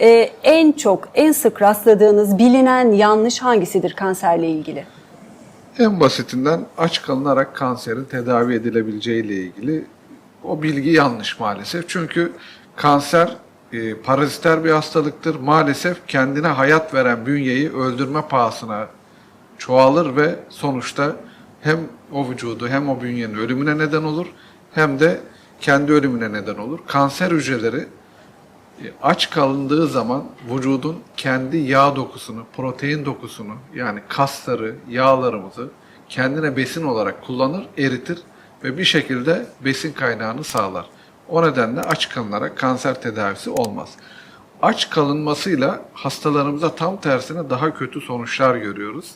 e, en çok, en sık rastladığınız bilinen yanlış hangisidir kanserle ilgili? En basitinden aç kalınarak kanserin tedavi edilebileceği ile ilgili o bilgi yanlış maalesef. Çünkü kanser e, paraziter bir hastalıktır. Maalesef kendine hayat veren bünyeyi öldürme pahasına çoğalır ve sonuçta hem o vücudu hem o bünyenin ölümüne neden olur hem de kendi ölümüne neden olur. Kanser hücreleri aç kalındığı zaman vücudun kendi yağ dokusunu, protein dokusunu yani kasları, yağlarımızı kendine besin olarak kullanır, eritir ve bir şekilde besin kaynağını sağlar. O nedenle aç kalınarak kanser tedavisi olmaz. Aç kalınmasıyla hastalarımıza tam tersine daha kötü sonuçlar görüyoruz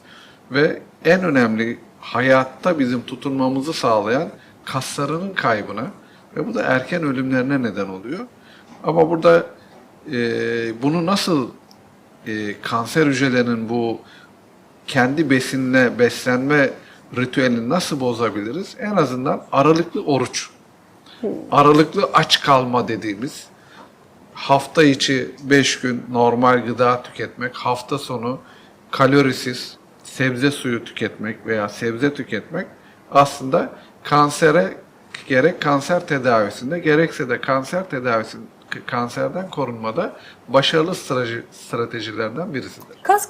ve en önemli hayatta bizim tutunmamızı sağlayan kaslarının kaybına ve bu da erken ölümlerine neden oluyor. Ama burada e, bunu nasıl e, kanser hücrelerinin bu kendi besinle beslenme ritüelini nasıl bozabiliriz? En azından aralıklı oruç, aralıklı aç kalma dediğimiz hafta içi 5 gün normal gıda tüketmek, hafta sonu kalorisiz sebze suyu tüketmek veya sebze tüketmek aslında kansere gerek kanser tedavisinde gerekse de kanser tedavisi kanserden korunmada başarılı strateji, stratejilerden birisidir. Kas